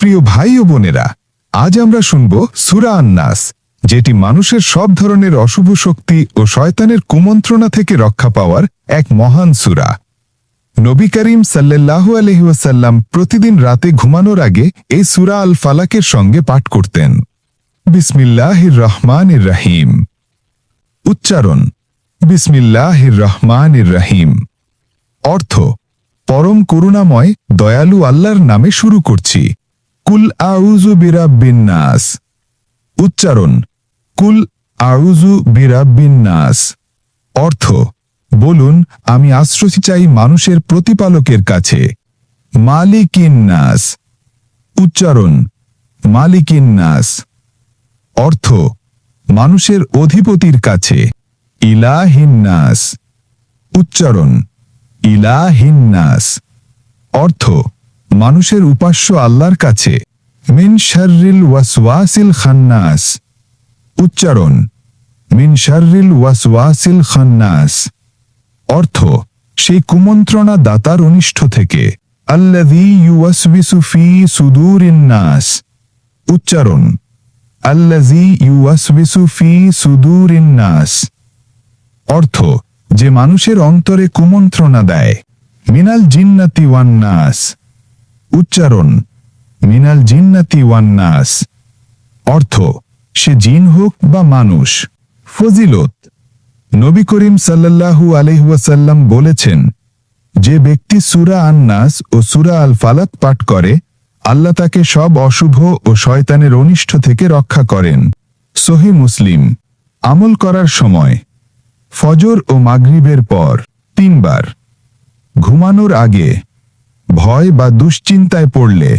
প্রিয় ভাই ও বোনেরা, আজ আমরা শুনব সুরা আন্নাস, যেটি মানুষের সব ধরনের অশুভ শক্তি ও শয়তানের কুমন্ত্রণা থেকে রক্ষা পাওয়ার এক মহান সুরা। নবী করিম সাল্লাহ আলহিউসাল্লাম প্রতিদিন রাতে ঘুমানোর আগে এই সুরা আল ফালাকের সঙ্গে পাঠ করতেন। বিসমিল্লাহির রহমানির রাহিম। উচ্চারণ, বিসমিল্লাহির রহমানির রাহিম। অর্থ, পরম করুণাময়, দয়ালু আল্লাহর নামে শুরু করছি। কুল আউজু বিরাব্বিন নাস। উচ্চারণ, কুল আউজু বিরাব্বিন নাস। অর্থ, বলুন, আমি আশ্রয় চাই মানুষের প্রতিপালকের কাছে। মালিকিন নাস। উচ্চারণ, মালিকিন নাস। অর্থ, মানুষের অধিপতির কাছে। ইলাহিন্নাস উচ্চারণ ইলাহিন্নাস অর্থ মানুষের উপাস্য আল্লাহর কাছে, মিন শাররিল ওয়াসওয়াসিল খান্নাস। উচ্চারণ, মিন শাররিল ওয়াসওয়াসিল খান্নাস। অর্থ, সেই কুমন্ত্রণা দাতার অনিষ্ঠ থেকে, আল্লাযী ইউওয়াসবিসু ফি সুদুরিন উচ্চারণ, আল্লাযী ইউওয়াসবিসু ফি সুদুরিন অর্থ, যে মানুষের অন্তরে কুমন্ত্রণা দেয়, মিনাল জিন্নাতি ওয়ান নাস। উচ্চারণ, মিনাল জিন্নাতি ওয়ান নাস। অর্থ, সে জিন হোক বা মানুষ। ফজিলত, নবী করিম সাল্লাল্লাহু আলহাসাল্লাম বলেছেন, যে ব্যক্তি সুরা আন্নাস ও সুরা আল ফালাক পাঠ করে, আল্লাহ তাকে সব অশুভ ও শয়তানের অনিষ্ট থেকে রক্ষা করেন। সহি মুসলিম, আমল করার সময়, ফজর ও মাগরিবের পর, তিনবার। ঘুমানোর আগে ভয় বা দুশ্চিন্তায় পড়লে